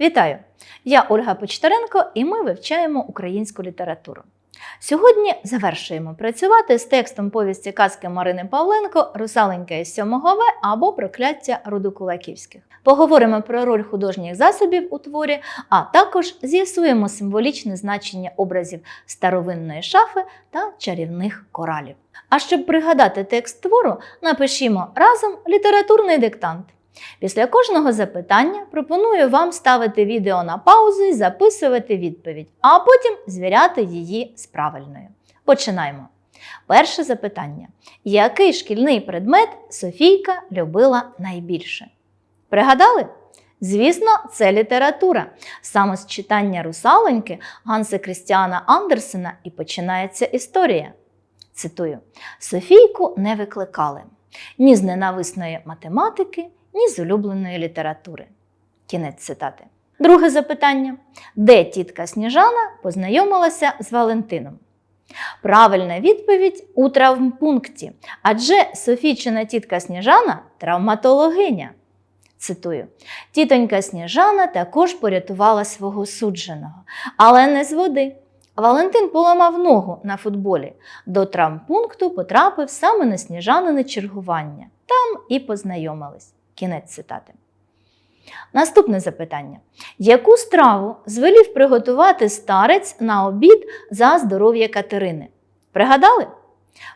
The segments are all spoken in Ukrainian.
Вітаю! Я Ольга Почтаренко і ми вивчаємо українську літературу. Сьогодні завершуємо працювати з текстом повісті казки Марини Павленко Русаленька із 7 В або Прокляття роду Кулаківських. Поговоримо про роль художніх засобів у творі, а також з'ясуємо символічне значення образів старовинної шафи та чарівних коралів. А щоб пригадати текст твору, напишімо разом літературний диктант. Після кожного запитання пропоную вам ставити відео на паузу і записувати відповідь, а потім звіряти її з правильною. Починаємо. Перше запитання: який шкільний предмет Софійка любила найбільше? Пригадали? Звісно, це література. Саме з читання русаленьки Ганса Крістіана Андерсена і починається історія. Цитую: Софійку не викликали ні з ненависної математики, ні з улюбленої літератури. Кінець цитати. Друге запитання: де тітка Сніжана познайомилася з Валентином? Правильна відповідь у травмпункті, адже Софійчина тітка Сніжана травматологиня. Цитую: Тітонька Сніжана також порятувала свого судженого, але не з води. Валентин поламав ногу на футболі. До травмпункту потрапив саме на сніжанине чергування. Там і познайомились. Кінець цитати. Наступне запитання: яку страву звелів приготувати старець на обід за здоров'я Катерини? Пригадали?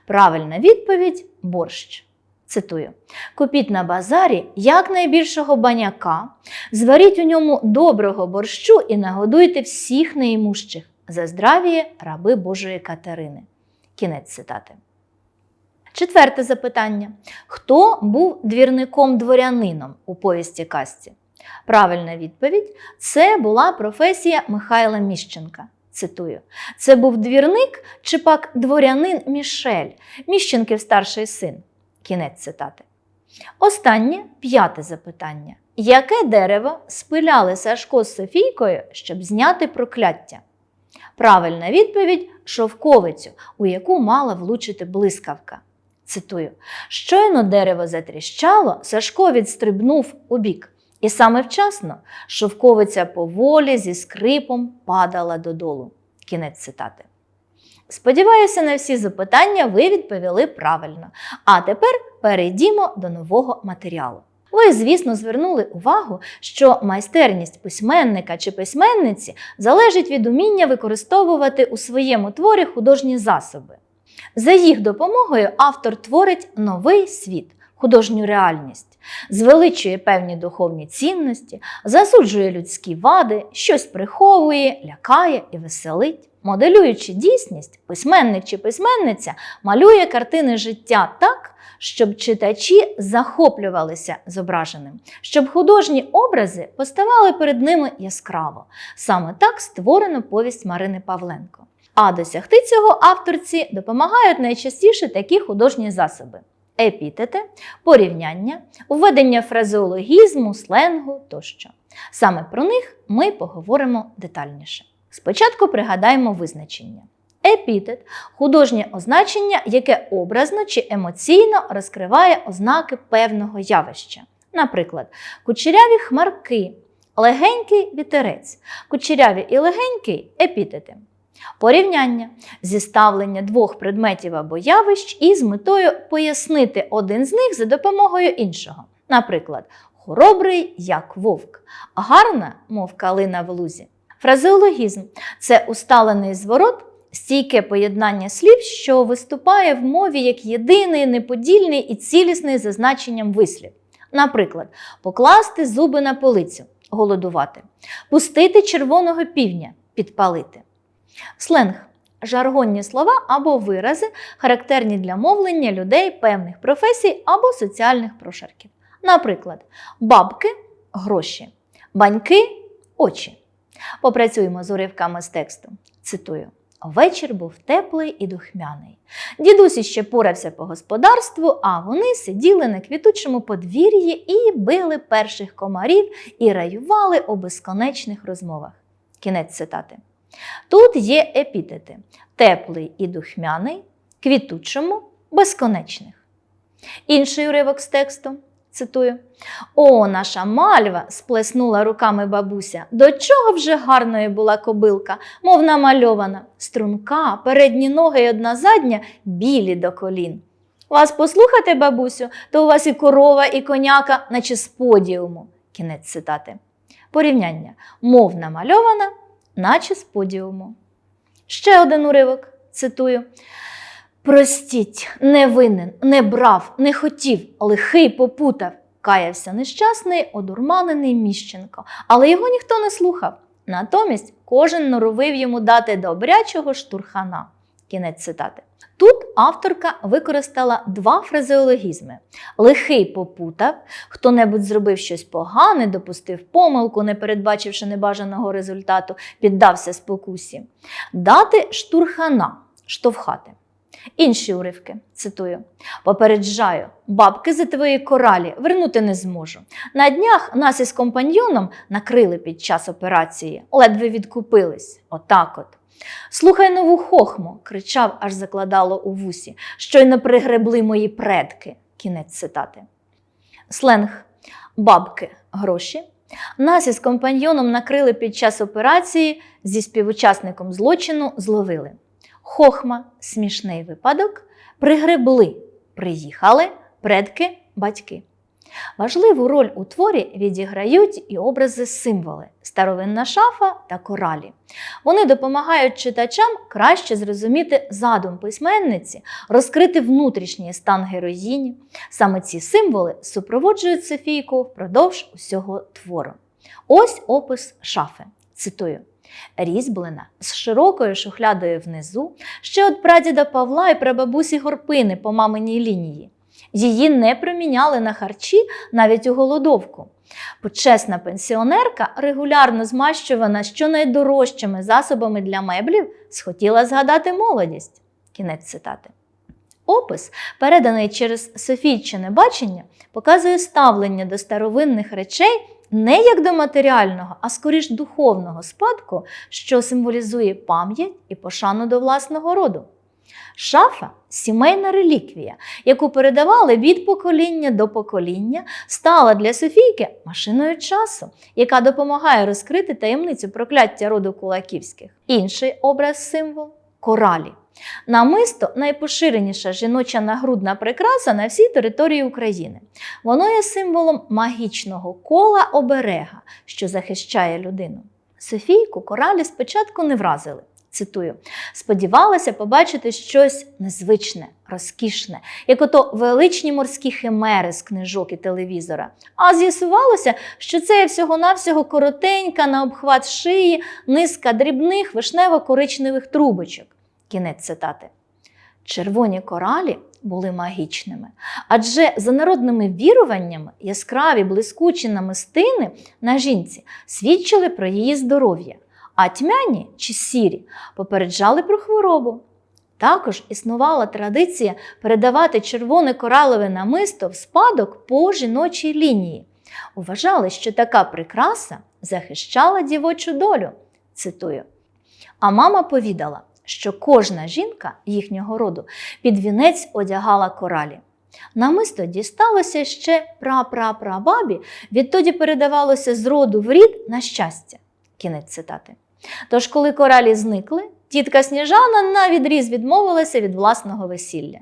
Правильна відповідь борщ. Цитую: Купіть на базарі якнайбільшого баняка, зваріть у ньому доброго борщу і нагодуйте всіх неімущих за здравіє раби Божої Катерини. Кінець цитати. Четверте запитання: хто був двірником дворянином у повісті казці? Правильна відповідь це була професія Михайла Міщенка. Цитую: це був двірник чи пак дворянин Мішель, Міщенків старший син. Кінець цитати. Останнє п'яте запитання: яке дерево спиляли Сашко з Софійкою, щоб зняти прокляття? Правильна відповідь шовковицю, у яку мала влучити блискавка. Цитую: щойно дерево затріщало, Сашко відстрибнув у бік. І саме вчасно шовковиця поволі зі скрипом падала додолу. Кінець цитати. Сподіваюся, на всі запитання ви відповіли правильно. А тепер перейдімо до нового матеріалу. Ви, звісно, звернули увагу, що майстерність письменника чи письменниці залежить від уміння використовувати у своєму творі художні засоби. За їх допомогою автор творить новий світ, художню реальність, звеличує певні духовні цінності, засуджує людські вади, щось приховує, лякає і веселить. Моделюючи дійсність, письменник чи письменниця малює картини життя так, щоб читачі захоплювалися зображеним, щоб художні образи поставали перед ними яскраво. Саме так створено повість Марини Павленко. А досягти цього авторці допомагають найчастіше такі художні засоби: епітети, порівняння, введення фразеологізму, сленгу тощо. Саме про них ми поговоримо детальніше. Спочатку пригадаємо визначення. Епітет художнє означення, яке образно чи емоційно розкриває ознаки певного явища. Наприклад, кучеряві хмарки, легенький вітерець, кучеряві і легенький епітети. Порівняння зіставлення двох предметів або явищ із метою пояснити один з них за допомогою іншого. Наприклад, хоробрий, як вовк, гарна, мов калина в лузі. Фразеологізм це усталений зворот, стійке поєднання слів, що виступає в мові як єдиний, неподільний і цілісний за значенням вислів. Наприклад, покласти зуби на полицю, голодувати, пустити червоного півня, підпалити. Сленг жаргонні слова або вирази, характерні для мовлення людей певних професій або соціальних прошарків. Наприклад, бабки гроші, баньки очі. Попрацюємо з уривками з тексту. Цитую. Вечір був теплий і духмяний. Дідусь іще порався по господарству, а вони сиділи на квітучому подвір'ї і били перших комарів і раювали у безконечних розмовах. Кінець цитати. Тут є епітети теплий і духмяний, квітучому, безконечних. Інший уривок з тексту. Цитую. О, наша мальва, сплеснула руками бабуся. До чого вже гарною була кобилка, мов намальована, струнка, передні ноги й одна задня білі до колін. Вас послухати, бабусю, то у вас і корова, і коняка, наче з подіуму. Кінець цитати. Порівняння. Мов намальована, наче з подіуму. Ще один уривок, цитую. Простіть, не винен, не брав, не хотів, лихий попутав. Каявся нещасний, одурманений Міщенко, але його ніхто не слухав. Натомість кожен норовив йому дати добрячого штурхана. Кінець цитати. Тут авторка використала два фразеологізми: лихий попутав, хто-небудь зробив щось погане, допустив помилку, не передбачивши небажаного результату, піддався спокусі. Дати штурхана, штовхати. Інші уривки цитую: Попереджаю, бабки за твої коралі вернути не зможу. На днях нас із компаньйоном накрили під час операції, ледве відкупились. Отак от. Слухай нову хохму, кричав, аж закладало у вусі. Щойно пригребли мої предки. Кінець цитати. Сленг бабки гроші. Нас із компаньйоном накрили під час операції зі співучасником злочину зловили. Хохма смішний випадок. Пригребли, приїхали предки, батьки. Важливу роль у творі відіграють і образи символи старовинна шафа та коралі. Вони допомагають читачам краще зрозуміти задум письменниці, розкрити внутрішній стан героїні. Саме ці символи супроводжують Софійку впродовж усього твору. Ось опис шафи. Цитую. Різьблена з широкою шухлядою внизу, ще від прадіда Павла і прабабусі Горпини по маминій лінії. Її не проміняли на харчі навіть у голодовку. Почесна пенсіонерка, регулярно змащувана щонайдорожчими засобами для меблів, схотіла згадати молодість. Кінець цитати. Опис, переданий через Софійчине бачення, показує ставлення до старовинних речей не як до матеріального, а скоріш духовного спадку, що символізує пам'ять і пошану до власного роду. Шафа сімейна реліквія, яку передавали від покоління до покоління, стала для Софійки машиною часу, яка допомагає розкрити таємницю прокляття роду кулаківських. Інший образ символ коралі. Намисто найпоширеніша жіноча нагрудна прикраса на всій території України. Воно є символом магічного кола оберега, що захищає людину. Софійку коралі спочатку не вразили. Цитую, сподівалася побачити щось незвичне, розкішне, як ото величні морські химери з книжок і телевізора. А з'ясувалося, що це всього-навсього коротенька на обхват шиї, низка дрібних вишнево-коричневих трубочок. Кінець цитати. Червоні коралі були магічними, адже за народними віруваннями яскраві блискучі намистини на жінці свідчили про її здоров'я, а тьмяні чи сірі попереджали про хворобу. Також існувала традиція передавати червоне коралове намисто в спадок по жіночій лінії. Вважали, що така прикраса захищала дівочу долю. Цитую. А мама повідала, що кожна жінка їхнього роду під вінець одягала коралі. Намисто дісталося ще прапрапрабабі, відтоді передавалося з роду в рід на щастя. Кінець цитати. Тож, коли коралі зникли, тітка Сніжана навідріз відмовилася від власного весілля.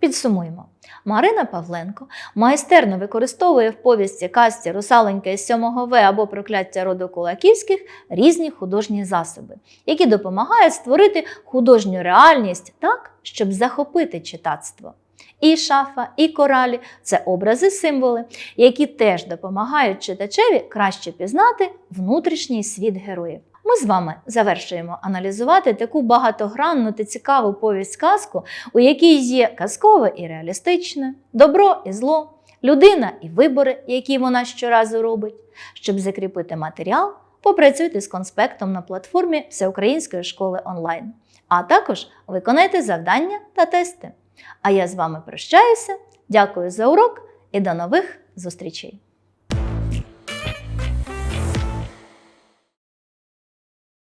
Підсумуємо. Марина Павленко майстерно використовує в повісті казці Русаленька із 7 В або прокляття роду Кулаківських різні художні засоби, які допомагають створити художню реальність так, щоб захопити читацтво. І шафа, і коралі це образи, символи, які теж допомагають читачеві краще пізнати внутрішній світ героїв. Ми з вами завершуємо аналізувати таку багатогранну та цікаву повість казку, у якій є казкове і реалістичне, добро і зло, людина і вибори, які вона щоразу робить. Щоб закріпити матеріал, попрацюйте з конспектом на платформі Всеукраїнської школи онлайн. А також виконайте завдання та тести. А я з вами прощаюся. Дякую за урок і до нових зустрічей!